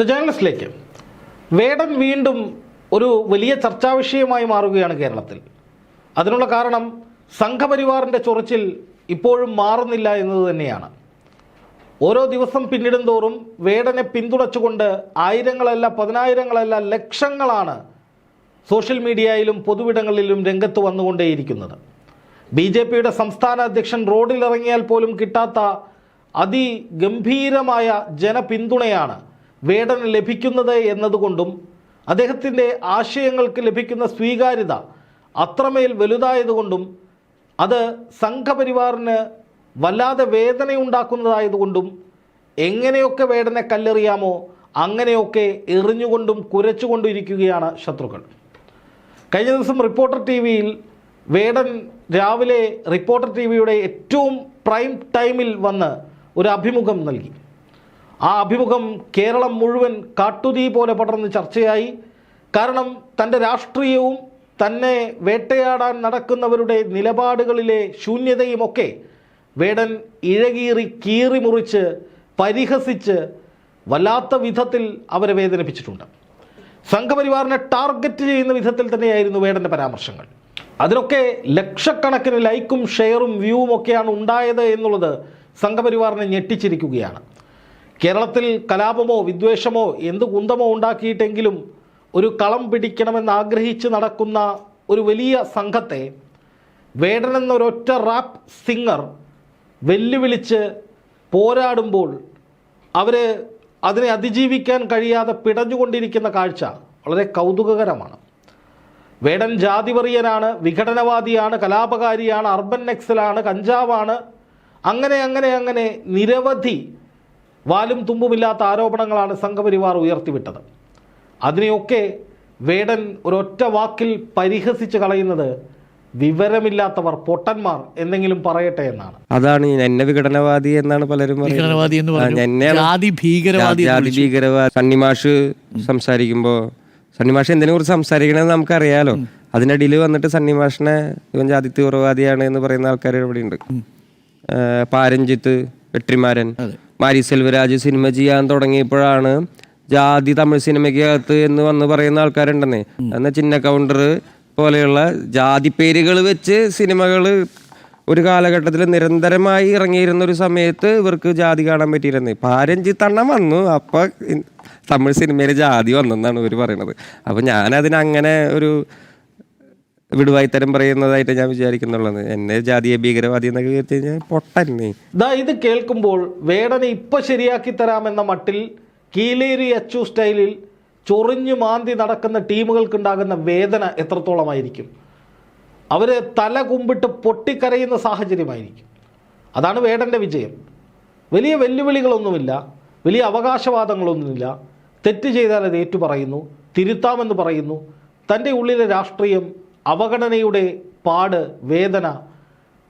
The ജേർണലിസ്റ്റിലേക്ക് വേടൻ വീണ്ടും ഒരു വലിയ ചർച്ചാ വിഷയമായി മാറുകയാണ് കേരളത്തിൽ. അതിനുള്ള കാരണം സംഘപരിവാറിന്റെ ചൊറിച്ചിൽ ഇപ്പോഴും മാറുന്നില്ല എന്നത് തന്നെയാണ്. ഓരോ ദിവസം പിന്നിടും തോറും വേടനെ പിന്തുണച്ചുകൊണ്ട് ആയിരങ്ങളല്ല പതിനായിരങ്ങളല്ല ലക്ഷങ്ങളാണ് സോഷ്യൽ മീഡിയയിലും പൊതുവിടങ്ങളിലും രംഗത്ത് വന്നുകൊണ്ടേയിരിക്കുന്നത്. ബി ജെ പിയുടെ സംസ്ഥാന അധ്യക്ഷൻ റോഡിലിറങ്ങിയാൽ പോലും കിട്ടാത്ത അതിഗംഭീരമായ ജനപിന്തുണയാണ് വേടന് ലഭിക്കുന്നത് എന്നതുകൊണ്ടും അദ്ദേഹത്തിന്റെ ആശയങ്ങൾക്ക് ലഭിക്കുന്ന സ്വീകാര്യത അത്രമേൽ വലുതായതുകൊണ്ടും അത് സംഘപരിവാറിന് വല്ലാതെ വേദനയുണ്ടാക്കുന്നതായതുകൊണ്ടും എങ്ങനെയൊക്കെ വേടനെ കല്ലെറിയാമോ അങ്ങനെയൊക്കെ എറിഞ്ഞുകൊണ്ടും കുരച്ചുകൊണ്ടും ഇരിക്കുകയാണ് ശത്രുക്കൾ. കഴിഞ്ഞ ദിവസം റിപ്പോർട്ടർ ടി വിയിൽ വേടൻ രാവിലെ റിപ്പോർട്ടർ ടി വിയുടെ ഏറ്റവും പ്രൈം ടൈമിൽ വന്ന് ഒരു അഭിമുഖം നൽകി. ആ അഭിമുഖം കേരളം മുഴുവൻ കാട്ടുതീ പോലെ പടർന്ന് ചർച്ചയായി. കാരണം തന്റെ രാഷ്ട്രീയവും തന്നെ വേട്ടയാടാൻ നടക്കുന്നവരുടെ നിലപാടുകളിലെ ശൂന്യതയുമൊക്കെ വേടൻ ഇഴകീറി കീറി മുറിച്ച് പരിഹസിച്ച് വല്ലാത്ത വിധത്തിൽ അവരെ വേദനിപ്പിച്ചിട്ടുണ്ട്. സംഘപരിവാറിനെ ടാർഗറ്റ് ചെയ്യുന്ന വിധത്തിൽ തന്നെയായിരുന്നു വേടന്റെ പരാമർശങ്ങൾ. അതിനൊക്കെ ലക്ഷക്കണക്കിന് ലൈക്കും ഷെയറും വ്യൂവും ഒക്കെയാണ് ഉണ്ടായത് എന്നുള്ളത് സംഘപരിവാറിനെ ഞെട്ടിച്ചിരിക്കുകയാണ്. കേരളത്തിൽ കലാപമോ വിദ്വേഷമോ എന്ത് കുന്തമോ ഉണ്ടാക്കിയിട്ടെങ്കിലും ഒരു കളം പിടിക്കണമെന്ന് ആഗ്രഹിച്ച് നടക്കുന്ന ഒരു വലിയ സംഘത്തെ വേടൻ എന്നൊരൊറ്റ റാപ്പ് സിംഗർ വെല്ലുവിളിച്ച് പോരാടുമ്പോൾ അവർ അതിനെ അതിജീവിക്കാൻ കഴിയാതെ പിടഞ്ഞുകൊണ്ടിരിക്കുന്ന കാഴ്ച വളരെ കൗതുകകരമാണ്. വേടൻ ജാതിവറിയനാണ് വിഘടനവാദിയാണ് കലാപകാരിയാണ് അർബൻ നെക്സലാണ് കഞ്ചാവാണ് അങ്ങനെ അങ്ങനെ അങ്ങനെ നിരവധി വാലും തുമ്പുമില്ലാത്ത ആരോപണങ്ങളാണ് സംഘപരിവാർ ഉയർത്തിവിട്ടത്. അതിനെയൊക്കെ വേടൻ ഒരൊറ്റ വാക്കിൽ പരിഹസിച്ച് കളയുന്നത് വിവരമില്ലാത്തവർ പൊട്ടന്മാർ എന്തെങ്കിലും പറയട്ടെ എന്നാണ്. അതാണ് എന്നെ വിഘടനവാദി എന്നാണ് പലരും ജാതി ഭീകരവാദി സണ്ണിമാഷ് സംസാരിക്കുമ്പോ സണ്ണിമാഷ് എന്തിനെ കുറിച്ച് സംസാരിക്കണമെന്ന് നമുക്കറിയാലോ. അതിനിടയിൽ വന്നിട്ട് സണ്ണിമാഷിനെ ഇവൻ ജാതി തീവ്രവാദിയാണ് എന്ന് പറയുന്ന ആൾക്കാർ ഇവിടെ ഉണ്ട്. പാരഞ്ചിത്ത് വെട്രിമാരൻ. മാരി സെൽവരാജ് സിനിമ ചെയ്യാൻ തുടങ്ങിയപ്പോഴാണ് ജാതി തമിഴ് സിനിമയ്ക്കകത്ത് എന്ന് വന്ന് പറയുന്ന ആൾക്കാരുണ്ടെന്നേ. എന്നാൽ ചിന്ന കൗണ്ടർ പോലെയുള്ള ജാതി പേരുകൾ വെച്ച് സിനിമകൾ ഒരു കാലഘട്ടത്തിൽ നിരന്തരമായി ഇറങ്ങിയിരുന്ന ഒരു സമയത്ത് ഇവർക്ക് ജാതി കാണാൻ പറ്റിയിരുന്നേ. പാരഞ്ചിത്തണ്ണം വന്നു. അപ്പം തമിഴ് സിനിമയിൽ ജാതി വന്നെന്നാണ് ഇവർ പറയണത്. അപ്പം ഞാനതിനങ്ങനെ അങ്ങനെ ഒരു വിടുവായിത്തരം പറയുന്നതായിട്ട് ഞാൻ വിചാരിക്കുന്നുള്ളത് എന്നെ ജാതീയ ഭീകരവാദി എന്നൊക്കെ വിചാരിച്ചു കഴിഞ്ഞാൽ പൊട്ടന്നെ. ദാ ഇത് കേൾക്കുമ്പോൾ വേടനെ ഇപ്പൊ ശരിയാക്കി തരാമെന്ന മട്ടിൽ കീലേരി അച്ചു സ്റ്റൈലിൽ ചൊറിഞ്ഞു മാന്തി നടക്കുന്ന ടീമുകൾക്കുണ്ടാകുന്ന വേദന എത്രത്തോളമായിരിക്കും? അവർ തല കുമ്പിട്ട് പൊട്ടിക്കരയുന്ന സാഹചര്യമായിരിക്കും. അതാണ് വേടന്റെ വിജയം. വലിയ വെല്ലുവിളികളൊന്നുമില്ല വലിയ അവകാശവാദങ്ങളൊന്നുമില്ല. തെറ്റ് ചെയ്താൽ അത് ഏറ്റുപറയുന്നു തിരുത്താമെന്ന് പറയുന്നു. തന്റെ ഉള്ളിലെ രാഷ്ട്രീയം അവഗണനയുടെ പാട് വേദന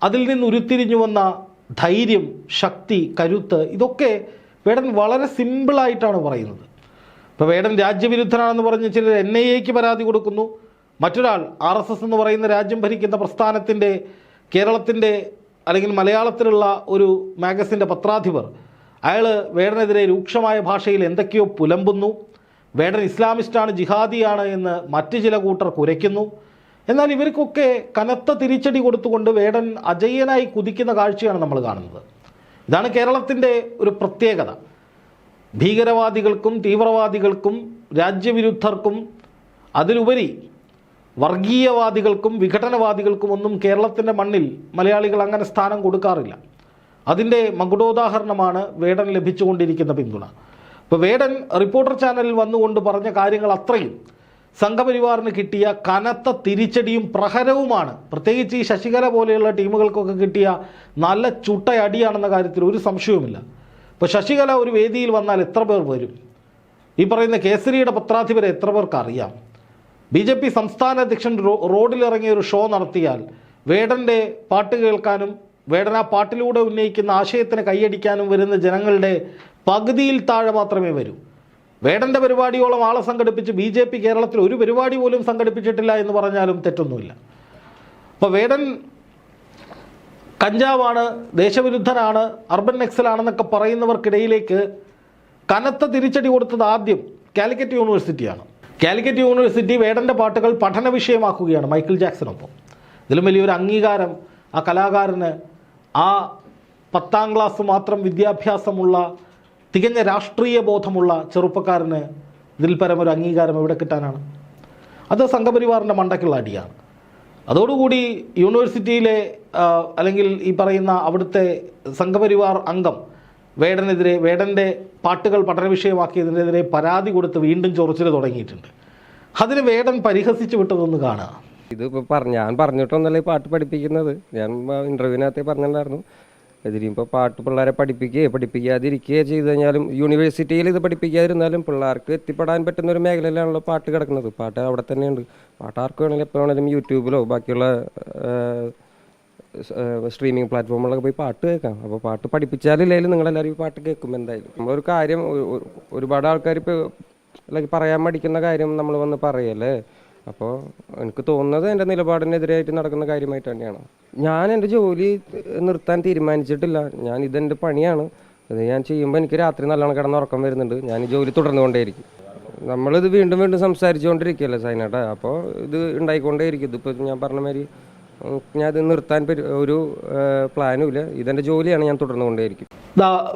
അതിൽ നിന്ന് ഉരുത്തിരിഞ്ഞു വന്ന ധൈര്യം ശക്തി കരുത്ത് ഇതൊക്കെ വേടൻ വളരെ സിമ്പിളായിട്ടാണ് പറയുന്നത്. ഇപ്പോൾ വേടൻ രാജ്യവിരുദ്ധനാണെന്ന് പറഞ്ഞ് ചിലർ എൻ ഐ എക്ക് പരാതി കൊടുക്കുന്നു. മറ്റൊരാൾ ആർ എസ് എസ് എന്ന് പറയുന്ന രാജ്യം ഭരിക്കുന്ന പ്രസ്ഥാനത്തിന്റെ കേരളത്തിന്റെ അല്ലെങ്കിൽ മലയാളത്തിലുള്ള ഒരു മാഗസിന്റെ പത്രാധിപർ അയാൾ വേടനെതിരെ രൂക്ഷമായ ഭാഷയിൽ എന്തൊക്കെയോ പുലമ്പുന്നു. വേടൻ ഇസ്ലാമിസ്റ്റാണ് ജിഹാദിയാണ് എന്ന് മറ്റ് ചില കൂട്ടർ കുരയ്ക്കുന്നു. എന്നാൽ ഇവർക്കൊക്കെ കനത്ത തിരിച്ചടി കൊടുത്തുകൊണ്ട് വേടൻ അജയ്യനായി കുതിക്കുന്ന കാഴ്ചയാണ് നമ്മൾ കാണുന്നത്. ഇതാണ് കേരളത്തിന്റെ ഒരു പ്രത്യേകത. ഭീകരവാദികൾക്കും തീവ്രവാദികൾക്കും രാജ്യവിരുദ്ധർക്കും അതിലുപരി വർഗീയവാദികൾക്കും വിഘടനവാദികൾക്കും ഒന്നും കേരളത്തിന്റെ മണ്ണിൽ മലയാളികൾ അങ്ങനെ സ്ഥാനം കൊടുക്കാറില്ല. അതിന്റെ മകുടോദാഹരണമാണ് വേടൻ ലഭിച്ചുകൊണ്ടിരിക്കുന്ന പിന്തുണ. ഇപ്പോൾ വേടൻ റിപ്പോർട്ടർ ചാനലിൽ വന്നുകൊണ്ട് പറഞ്ഞ കാര്യങ്ങൾ അത്രയും. സംഘപരിവാറിന് കിട്ടിയ കനത്ത തിരിച്ചടിയും പ്രഹരവുമാണ്. പ്രത്യേകിച്ച് ഈ ശശികല പോലെയുള്ള ടീമുകൾക്കൊക്കെ കിട്ടിയ നല്ല ചുട്ടയടിയാണെന്ന കാര്യത്തിൽ ഒരു സംശയവുമില്ല. ഇപ്പോൾ ശശികല ഒരു വേദിയിൽ വന്നാൽ എത്ര പേർ വരും? ഈ പറയുന്ന കേസരിയുടെ പത്രാധിപരെ എത്ര പേർക്ക് അറിയാം? ബി ജെ പി സംസ്ഥാന അധ്യക്ഷൻ റോ- റോഡിലിറങ്ങി ഒരു ഷോ നടത്തിയാൽ വേടന്റെ പാട്ട് കേൾക്കാനും വേടൻ ആ പാട്ടിലൂടെ ഉന്നയിക്കുന്ന ആശയത്തിന് കൈയടിക്കാനും വരുന്ന ജനങ്ങളുടെ പകുതിയിൽ താഴെ മാത്രമേ വരൂ. വേടന്റെ പരിപാടിയോളം ആളെ സംഘടിപ്പിച്ച് ബി ജെ പി കേരളത്തിൽ ഒരു പരിപാടി പോലും സംഘടിപ്പിച്ചിട്ടില്ല എന്ന് പറഞ്ഞാലും തെറ്റൊന്നുമില്ല. അപ്പോൾ വേടൻ കഞ്ചാവാണ് ദേശവിരുദ്ധനാണ് അർബൻ നെക്സലാണെന്നൊക്കെ പറയുന്നവർക്കിടയിലേക്ക് കനത്ത തിരിച്ചടി കൊടുത്തത് ആദ്യം കാലിക്കറ്റ് യൂണിവേഴ്സിറ്റിയാണ്. കാലിക്കറ്റ് യൂണിവേഴ്സിറ്റി വേടന്റെ പാട്ടുകൾ പഠന വിഷയമാക്കുകയാണ് മൈക്കിൾ ജാക്സനൊപ്പം. ഇതിലും വലിയൊരു അംഗീകാരം ആ കലാകാരന് ആ പത്താം ക്ലാസ് മാത്രം വിദ്യാഭ്യാസമുള്ള തികഞ്ഞ രാഷ്ട്രീയ ബോധമുള്ള ചെറുപ്പക്കാരന് ഇതിൽ പരം ഒരു അംഗീകാരം എവിടെ കിട്ടാനാണ്? അത് സംഘപരിവാറിന്റെ മണ്ടയ്ക്കുള്ള അടിയാണ്. അതോടുകൂടി യൂണിവേഴ്സിറ്റിയിലെ അല്ലെങ്കിൽ ഈ പറയുന്ന അവിടുത്തെ സംഘപരിവാർ അംഗം വേടനെതിരെ വേടന്റെ പാട്ടുകൾ പഠന വിഷയമാക്കിയതിനെതിരെ പരാതി കൊടുത്ത് വീണ്ടും ചൊറിച്ചിൽ തുടങ്ങിയിട്ടുണ്ട്. അതിന് വേടൻ പരിഹസിച്ചു വിട്ടതൊന്ന് കാണുക. ഇതിപ്പോൾ പറഞ്ഞ ഞാൻ പറഞ്ഞിട്ടൊന്നല്ല ഈ പാട്ട് പഠിപ്പിക്കുന്നത്. ഞാൻ ഇന്റർവ്യൂവിനകത്തേ പറഞ്ഞിട്ടുണ്ടായിരുന്നു. ഇതിലിപ്പോൾ പാട്ട് പിള്ളേരെ പഠിപ്പിക്കുകയോ പഠിപ്പിക്കാതിരിക്കുകയോ ചെയ്തു കഴിഞ്ഞാലും യൂണിവേഴ്സിറ്റിയിൽ ഇത് പഠിപ്പിക്കാതിരുന്നാലും പിള്ളേർക്ക് എത്തിപ്പെടാൻ പറ്റുന്ന ഒരു മേഖലയിലാണല്ലോ പാട്ട് കിടക്കുന്നത്. പാട്ട് അവിടെ തന്നെയുണ്ട്. പാട്ട് ആർക്ക് വേണമെങ്കിലും എപ്പോൾ വേണമെങ്കിലും യൂട്യൂബിലോ ബാക്കിയുള്ള സ്ട്രീമിംഗ് പ്ലാറ്റ്ഫോമുകളൊക്കെ പോയി പാട്ട് കേൾക്കാം. അപ്പോൾ പാട്ട് പഠിപ്പിച്ചാലില്ലെങ്കിലും നിങ്ങളെല്ലാവരും ഈ പാട്ട് കേൾക്കും എന്തായാലും. നമ്മളൊരു കാര്യം ഒരു- ഒരു- ഒരുപാട് ആൾക്കാർ ഇപ്പോൾ പറയാൻ മടിക്കുന്ന കാര്യം നമ്മൾ വന്ന് പറയല്ലേ? അപ്പോൾ എനിക്ക് തോന്നുന്നത് എന്റെ നിലപാടിനെതിരായിട്ട് നടക്കുന്ന കാര്യമായിട്ട് തന്നെയാണ്. ഞാൻ എന്റെ ജോലി നിർത്താൻ തീരുമാനിച്ചിട്ടില്ല. ഞാൻ ഇതെന്റെ പണിയാണ്. അത് ഞാൻ ചെയ്യുമ്പോൾ എനിക്ക് രാത്രി നല്ലോണം കിടന്ന് ഉറക്കം വരുന്നുണ്ട്. ഞാൻ ജോലി തുടർന്നുകൊണ്ടേയിരിക്കും. നമ്മളിത് വീണ്ടും വീണ്ടും സംസാരിച്ചുകൊണ്ടിരിക്കുകയല്ലേ സൈനേട്ടാ? അപ്പോൾ ഇത് ഉണ്ടായിക്കൊണ്ടേയിരിക്കും. ഇതിപ്പോൾ ഞാൻ പറഞ്ഞ മാതിരി ഞാൻ ഇത് നിർത്താൻ ഒരു പ്ലാനും ഇല്ല ഇതെന്റെ ജോലിയാണ് ഞാൻ തുടർന്നുകൊണ്ടേയിരിക്കും.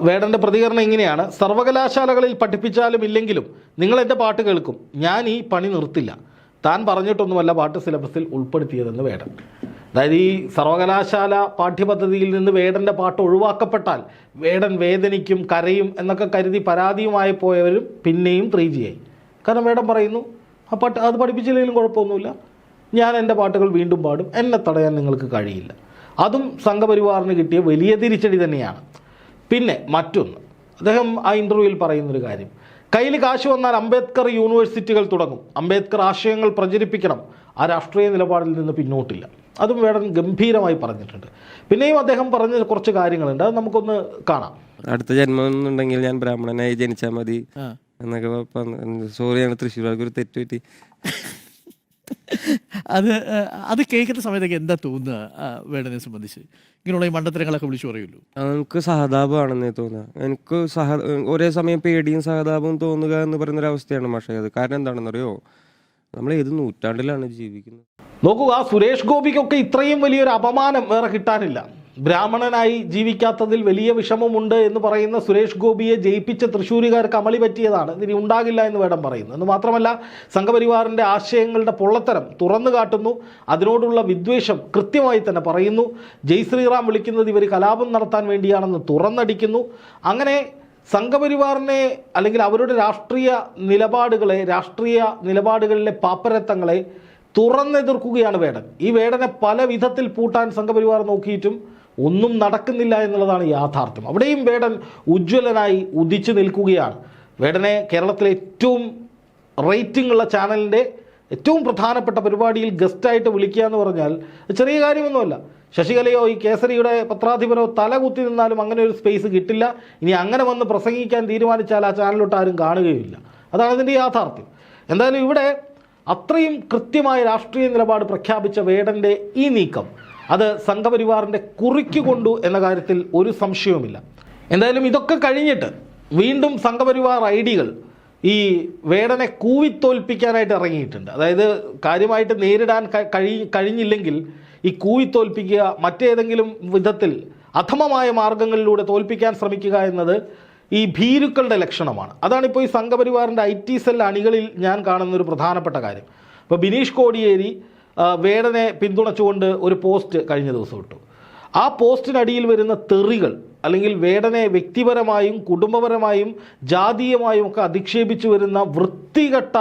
വേടന്റെ പ്രതികരണം ഇങ്ങനെയാണ്. സർവകലാശാലകളിൽ പഠിപ്പിച്ചാലും ഇല്ലെങ്കിലും നിങ്ങൾ എന്റെ പാട്ട് കേൾക്കും. ഞാൻ ഈ പണി നിർത്തില്ല. താൻ പറഞ്ഞിട്ടൊന്നുമല്ല പാട്ട് സിലബസിൽ ഉൾപ്പെടുത്തിയതെന്ന് വേടൻ. അതായത് ഈ സർവകലാശാല പാഠ്യപദ്ധതിയിൽ നിന്ന് വേടന്റെ പാട്ട് ഒഴിവാക്കപ്പെട്ടാൽ വേടൻ വേദനിക്കും കരയും എന്നൊക്കെ കരുതി പരാതിയുമായി പോയവരും പിന്നെയും ത്രീ ജി ആയി കാരണം വേടൻ പറയുന്നു ആ പാട്ട് അത് പഠിപ്പിച്ചില്ലെങ്കിലും കുഴപ്പമൊന്നുമില്ല. ഞാൻ എന്റെ പാട്ടുകൾ വീണ്ടും പാടും. എന്നെ തടയാൻ നിങ്ങൾക്ക് കഴിയില്ല. അതും സംഘപരിവാറിന് കിട്ടിയ വലിയ തിരിച്ചടി തന്നെയാണ്. പിന്നെ മറ്റൊന്ന്. അദ്ദേഹം ആ ഇന്റർവ്യൂവിൽ പറയുന്നൊരു കാര്യം. കയ്യിൽ കാശ് വന്നാൽ അംബേദ്കർ യൂണിവേഴ്സിറ്റികൾ തുടങ്ങും. അംബേദ്കർ ആശയങ്ങൾ പ്രചരിപ്പിക്കണം. ആ രാഷ്ട്രീയ നിലപാടിൽ നിന്ന് പിന്നോട്ടില്ല. അതും വേടൻ ഗംഭീരമായി പറഞ്ഞിട്ടുണ്ട്. പിന്നെയും അദ്ദേഹം പറഞ്ഞ കുറച്ച് കാര്യങ്ങളുണ്ട്. അത് നമുക്കൊന്ന് കാണാം. അടുത്ത ജന്മം എന്നുണ്ടെങ്കിൽ ഞാൻ ബ്രാഹ്മണനായി ജനിച്ചാൽ മതി എന്നൊക്കെ സോറിയാണ് തൃശ്ശൂർ ഒരു തെറ്റ് പറ്റി. അത് അത് കേൾക്കുന്ന സമയത്തൊക്കെ എന്താ തോന്നുക വേടനെ സംബന്ധിച്ച്? ഇങ്ങനെയുള്ള ഈ മണ്ടത്തരങ്ങളൊക്കെ വിളിച്ചു പറയുമല്ലോ. നമുക്ക് സഹതാപമാണെന്നേ തോന്നുക. എനിക്ക് സഹ ഒരേ സമയം പേടിയും സഹതാപവും തോന്നുക എന്ന് പറയുന്ന ഒരു അവസ്ഥയാണ് പക്ഷേ അത്. കാരണം എന്താണെന്നറിയോ? നമ്മൾ ഏത് നൂറ്റാണ്ടിലാണ് ജീവിക്കുന്നത്. നോക്കൂ ആ സുരേഷ് ഗോപിക്കൊക്കെ ഇത്രയും വലിയൊരു അപമാനം വേറെ കിട്ടാനില്ല. ബ്രാഹ്മണനായി ജീവിക്കാത്തതിൽ വലിയ വിഷമമുണ്ട് എന്ന് പറയുന്ന സുരേഷ് ഗോപിയെ ജയിപ്പിച്ച തൃശ്ശൂരുകാർക്ക് അമളി പറ്റിയതാണ്. ഇനി ഉണ്ടാകില്ല എന്ന് വേണം പറയുന്നു. എന്ന് മാത്രമല്ല സംഘപരിവാറിന്റെ ആശയങ്ങളുടെ പൊള്ളത്തരം തുറന്നു കാട്ടുന്നു. അതിനോടുള്ള വിദ്വേഷം കൃത്യമായി തന്നെ പറയുന്നു. ജയ് ശ്രീറാം വിളിക്കുന്നത് ഇവർ കലാപം നടത്താൻ വേണ്ടിയാണെന്ന് തുറന്നടിക്കുന്നു. അങ്ങനെ സംഘപരിവാറിനെ അല്ലെങ്കിൽ അവരുടെ രാഷ്ട്രീയ നിലപാടുകളെ രാഷ്ട്രീയ നിലപാടുകളിലെ പാപ്പരത്തങ്ങളെ തുറന്നെതിർക്കുകയാണ് വേടൻ. ഈ വേടനെ പല വിധത്തിൽ പൂട്ടാൻ സംഘപരിവാർ നോക്കിയിട്ടും ഒന്നും നടക്കുന്നില്ല എന്നുള്ളതാണ് യാഥാർത്ഥ്യം. അവിടെയും വേടൻ ഉജ്ജ്വലനായി ഉദിച്ചു നിൽക്കുകയാണ്. വേടനെ കേരളത്തിലെ ഏറ്റവും റേറ്റിംഗ് ഉള്ള ചാനലിന്റെ ഏറ്റവും പ്രധാനപ്പെട്ട പരിപാടിയിൽ ഗസ്റ്റായിട്ട് വിളിക്കുക എന്ന് പറഞ്ഞാൽ ചെറിയ കാര്യമൊന്നുമല്ല. ശശികലയോ ഈ കേസരിയുടെ പത്രാധിപനോ തല കുത്തി നിന്നാലും അങ്ങനെ ഒരു സ്പേസ് കിട്ടില്ല. ഇനി അങ്ങനെ വന്ന് പ്രസംഗിക്കാൻ തീരുമാനിച്ചാൽ ആ ചാനലിലോട്ട് ആരും കാണുകയില്ല അതാണ് ഇതിന്റെ യാഥാർത്ഥ്യം. എന്തായാലും ഇവിടെ അത്രയും കൃത്യമായ രാഷ്ട്രീയ നിലപാട് പ്രഖ്യാപിച്ച വേടന്റെ ഈ നീക്കം അത് സംഘപരിവാറിന്റെ കുറിക്ക് കൊണ്ടു എന്ന കാര്യത്തിൽ ഒരു സംശയവുമില്ല. എന്തായാലും ഇതൊക്കെ കഴിഞ്ഞിട്ട് വീണ്ടും സംഘപരിവാർ ഐഡികൾ ഈ വേടനെ കൂവിത്തോൽപ്പിക്കാനായിട്ട് ഇറങ്ങിയിട്ടുണ്ട്. അതായത് കാര്യമായിട്ട് നേരിടാൻ കഴി കഴിഞ്ഞില്ലെങ്കിൽ ഈ കൂവിത്തോൽപ്പിക്കുക മറ്റേതെങ്കിലും വിധത്തിൽ അധമമായ മാർഗങ്ങളിലൂടെ തോൽപ്പിക്കാൻ ശ്രമിക്കുക എന്നത് ഈ ഭീരുക്കളുടെ ലക്ഷണമാണ്. അതാണിപ്പോൾ ഈ സംഘപരിവാറിന്റെ ഐ ടി സെൽ അണികളിൽ ഞാൻ കാണുന്ന ഒരു പ്രധാനപ്പെട്ട കാര്യം. ഇപ്പോൾ ബിനീഷ് കോടിയേരി വേടനെ പിന്തുണച്ചുകൊണ്ട് ഒരു പോസ്റ്റ് കഴിഞ്ഞ ദിവസം ഇട്ടു. ആ പോസ്റ്റിനടിയിൽ വരുന്ന തെറികൾ അല്ലെങ്കിൽ വേടനെ വ്യക്തിപരമായും കുടുംബപരമായും ജാതീയമായും ഒക്കെ അധിക്ഷേപിച്ചു വരുന്ന വൃത്തികെട്ട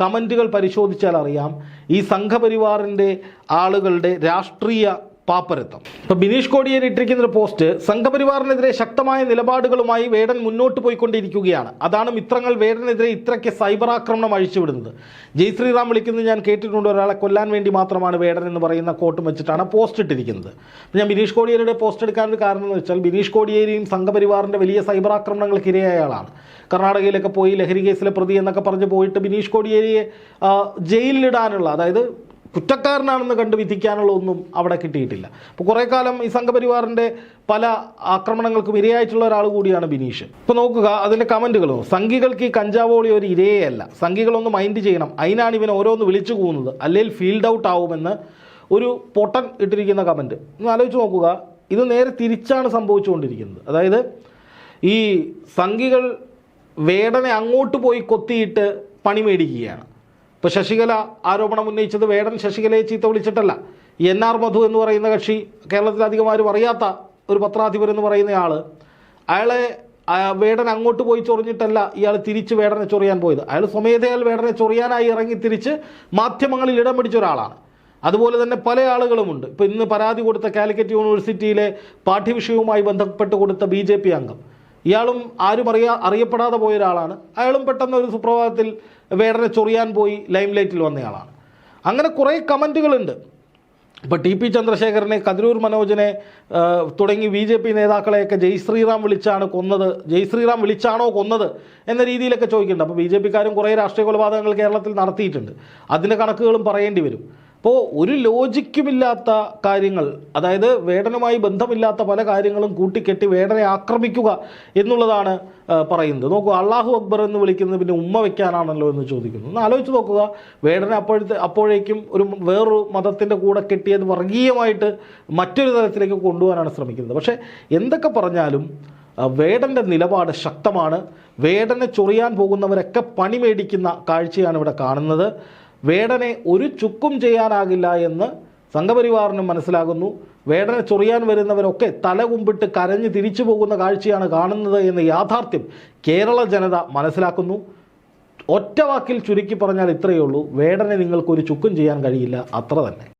കമന്റുകൾ പരിശോധിച്ചാൽ അറിയാം ഈ സംഘപരിവാറിന്റെ ആളുകളുടെ രാഷ്ട്രീയ പാപ്പരത്വം. ഇപ്പൊ ബിനീഷ് കോടിയേരി ഇട്ടിരിക്കുന്ന ഒരു പോസ്റ്റ് സംഘപരിവാറിനെതിരെ ശക്തമായ നിലപാടുകളുമായി വേടൻ മുന്നോട്ട് പോയിക്കൊണ്ടിരിക്കുകയാണ്. അതാണ് മിത്രങ്ങൾ വേടനെതിരെ ഇത്രയ്ക്ക് സൈബർ ആക്രമണം അഴിച്ചുവിടുന്നത്. ജയ് ശ്രീറാം വിളിക്കുന്നത് ഞാൻ കേട്ടിട്ടുണ്ട്. ഒരാളെ കൊല്ലാൻ വേണ്ടി മാത്രമാണ് വേടൻ എന്ന് പറയുന്ന കോട്ടും വെച്ചിട്ടാണ് പോസ്റ്റ് ഇട്ടിരിക്കുന്നത്. ഞാൻ ബിനീഷ് കോടിയേരിയുടെ പോസ്റ്റ് എടുക്കാനൊരു കാരണം എന്ന് വെച്ചാൽ ബിനീഷ് കോടിയേരിയും സംഘപരിവാറിന്റെ വലിയ സൈബർ ആക്രമണങ്ങൾക്ക് ഇരയായ ആളാണ് കർണാടകയിലൊക്കെ പോയി ലഹരി കേസിലെ പ്രതി എന്നൊക്കെ പറഞ്ഞ് പോയിട്ട് ബിനീഷ് കോടിയേരിയെ ജയിലിലിടാനുള്ള അതായത് കുറ്റക്കാരനാണെന്ന് കണ്ട് വിധിക്കാനുള്ള ഒന്നും അവിടെ കിട്ടിയിട്ടില്ല. അപ്പോൾ കുറേ കാലം ഈ സംഘപരിവാറിന്റെ പല ആക്രമണങ്ങൾക്കും ഇരയായിട്ടുള്ള ഒരാൾ കൂടിയാണ് ബിനീഷ്. ഇപ്പോൾ നോക്കുക അതിന്റെ കമന്റുകളോ സംഘികൾക്ക് ഈ കഞ്ചാവോളി ഒരു ഇരയല്ല സംഘികളൊന്ന് മൈൻഡ് ചെയ്യണം. അതിനാണ് ഇവനെ ഓരോന്ന് വിളിച്ചു പോകുന്നത് അല്ലെങ്കിൽ ഫീൽഡ് ഔട്ട് ആവുമെന്ന് ഒരു പൊട്ടൻ ഇട്ടിരിക്കുന്ന കമന്റ് ഒന്ന് ആലോചിച്ച് നോക്കുക ഇത് നേരെ തിരിച്ചാണ് സംഭവിച്ചുകൊണ്ടിരിക്കുന്നത്. അതായത് ഈ സംഘികൾ വേടനെ അങ്ങോട്ട് പോയി കൊത്തിയിട്ട് പണി മേടിക്കുകയാണ് ഇപ്പോൾ ശശികല ആരോപണം ഉന്നയിച്ചത് വേടൻ ശശികലയെ ചീത്ത വിളിച്ചിട്ടല്ല. എൻ ആർ മധു എന്ന് പറയുന്ന കക്ഷി കേരളത്തിൽ ആരും അറിയാത്ത ഒരു പത്രാധിപർ എന്ന് പറയുന്ന ആൾ അയാളെ വേടൻ അങ്ങോട്ട് പോയി ചൊറിഞ്ഞിട്ടല്ല ഇയാൾ തിരിച്ച് വേടനെ ചൊറിയാൻ പോയത്. അയാൾ സ്വമേധയാൽ വേടനെ ചൊറിയാനായി ഇറങ്ങി തിരിച്ച് മാധ്യമങ്ങളിൽ ഇടം പിടിച്ച ഒരാളാണ്. അതുപോലെ തന്നെ പല ആളുകളുമുണ്ട്. ഇപ്പോൾ ഇന്ന് പരാതി കൊടുത്ത കാലിക്കറ്റ് യൂണിവേഴ്സിറ്റിയിലെ പാഠ്യവിഷയവുമായി ബന്ധപ്പെട്ട് കൊടുത്ത ബി ജെ പി അംഗം. ഇയാളും ആരും അറിയാ അറിയപ്പെടാതെ പോയ ഒരാളാണ്. അയാളും പെട്ടെന്ന് ഒരു സുപ്രഭാതത്തിൽ വേടനെ ചൊറിയാൻ പോയി ലൈം ലൈറ്റിൽ വന്നയാളാണ്. അങ്ങനെ കുറേ കമന്റുകളുണ്ട്. ഇപ്പോൾ ടി പി ചന്ദ്രശേഖരനെ കതിരൂർ മനോജിനെ തുടങ്ങി ബി ജെ പി നേതാക്കളെയൊക്കെ ജയ് ശ്രീറാം വിളിച്ചാണ് കൊന്നത്. ജയ് ശ്രീറാം വിളിച്ചാണോ കൊന്നത് എന്ന രീതിയിലൊക്കെ ചോദിക്കുന്നുണ്ട്. അപ്പോൾ ബി ജെ പിക്കാരും കുറേ രാഷ്ട്രീയ കൊലപാതകങ്ങൾ കേരളത്തിൽ നടത്തിയിട്ടുണ്ട്. അതിന്റെ കണക്കുകളും പറയേണ്ടി വരും. അപ്പോൾ ഒരു ലോജിക്കുമില്ലാത്ത കാര്യങ്ങൾ അതായത് വേടനുമായി ബന്ധമില്ലാത്ത പല കാര്യങ്ങളും കൂട്ടിക്കെട്ടി വേടനെ ആക്രമിക്കുക എന്നുള്ളതാണ് പറയുന്നത്. നോക്കുക അള്ളാഹു അക്ബർ എന്ന് വിളിക്കുന്നത് പിന്നെ ഉമ്മ വെക്കാനാണല്ലോ എന്ന് ചോദിക്കുന്നു. ഒന്ന് ആലോചിച്ച് നോക്കുക. വേടനെ അപ്പോഴത്തെ അപ്പോഴേക്കും ഒരു വേറൊരു മതത്തിന്റെ കൂടെ കെട്ടിയത് വർഗീയമായിട്ട് മറ്റൊരു തരത്തിലേക്ക് കൊണ്ടുപോകാനാണ് ശ്രമിക്കുന്നത്. പക്ഷേ എന്തൊക്കെ പറഞ്ഞാലും വേടന്റെ നിലപാട് ശക്തമാണ്. വേടനെ ചൊറിയാൻ പോകുന്നവരൊക്കെ പണി മേടിക്കുന്ന കാഴ്ചയാണ് ഇവിടെ കാണുന്നത്. വേടനെ ഒരു ചുക്കും ചെയ്യാനാകില്ല എന്ന് സംഘപരിവാറിനും മനസ്സിലാകുന്നു. വേടനെ ചൊറിയാൻ വരുന്നവരൊക്കെ തലകുമ്പിട്ട് കരഞ്ഞ് തിരിച്ചു പോകുന്ന കാഴ്ചയാണ് കാണുന്നത് എന്ന യാഥാർത്ഥ്യം കേരള ജനത മനസ്സിലാക്കുന്നു. ഒറ്റ വാക്കിൽ ചുരുക്കി പറഞ്ഞാൽ ഇത്രയേ ഉള്ളൂ. വേടനെ നിങ്ങൾക്കൊരു ചുക്കും ചെയ്യാൻ കഴിയില്ല. അത്ര തന്നെ.